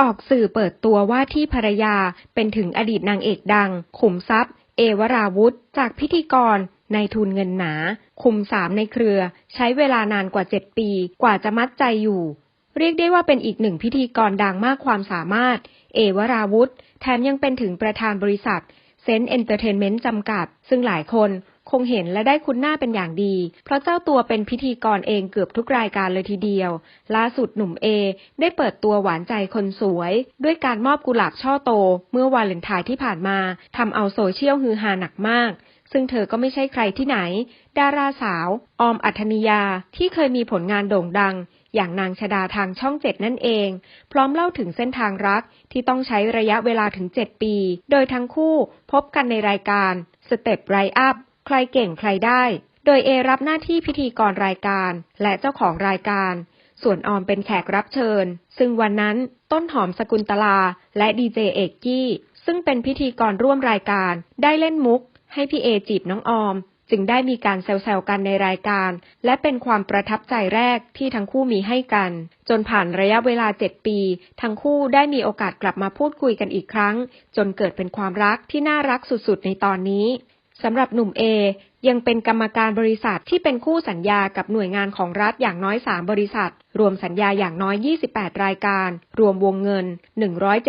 ออกสื่อเปิดตัวว่าที่ภรรยาเป็นถึงอดีตนางเอกดัง ขุมทรัพย์ เอวราวุธ จากพิธีกรในทุนเงินหนา คุมสามในเครือ ใช้เวลานานกว่าเจ็ดปี กว่าจะมัดใจอยู่ เรียกได้ว่าเป็นอีกหนึ่งพิธีกรดังมากความสามารถ เอวราวุธ แถมยังเป็นถึงประธานบริษัทเซนต์เอนเตอร์เทนเมนต์จำกัด ซึ่งหลายคน คงเห็นและได้คุ้นหน้าเป็นอย่างดี เพราะเจ้าตัวเป็นพิธีกรเองเกือบทุกรายการเลยทีเดียว ล่าสุดหนุ่มเอ ได้เปิดตัวหวานใจคนสวย ด้วยการมอบกุหลาบช่อโต เมื่อวาเลนไทน์ที่ผ่านมาทำเอาโซเชียลฮือฮาหนักมากซึ่งเธอก็ไม่ใช่ใครที่ไหน ดาราสาว ออมอัธนิยาที่เคยมีผลงานโด่งดัง อย่างนางชดาทางช่องเจ็ดนั่นเอง พร้อมเล่าถึงเส้นทางรักที่ต้องใช้ระยะเวลาถึง 7 ปี โดยทั้งคู่พบกันในรายการสเต็ปไรอัพ ใครเก่งใครได้ โดยเอรับหน้าที่พิธีกรรายการและเจ้าของรายการ ส่วนออมเป็นแขกรับเชิญ ซึ่งวันนั้นต้นหอมสกุลตลาและดีเจเอกกี้ ซึ่งเป็นพิธีกรร่วมรายการ ได้เล่นมุก ให้พี่เอจีบน้องออม จึงได้มีการแซวๆกันในรายการ และเป็นความประทับใจแรกที่ทั้งคู่มีให้กัน จนผ่านระยะเวลา7ปี ทั้งคู่ได้มีโอกาสกลับมาพูดคุยกันอีกครั้ง จนเกิดเป็นความรักที่น่ารักสุดๆในตอนนี้ สำหรับหนุ่มเอยังเป็นกรรมการบริษัทที่เป็นคู่สัญญากับหน่วยงานของรัฐอย่างน้อย 3 บริษัท รวมสัญญาอย่างน้อย 28 รายการ รวมวงเงิน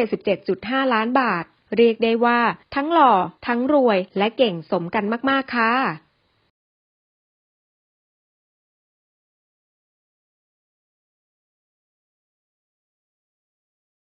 177.5 ล้านบาท เรียกได้ว่า ทั้งหล่อ ทั้งรวย และเก่งสมกันมาก ๆ ค่ะ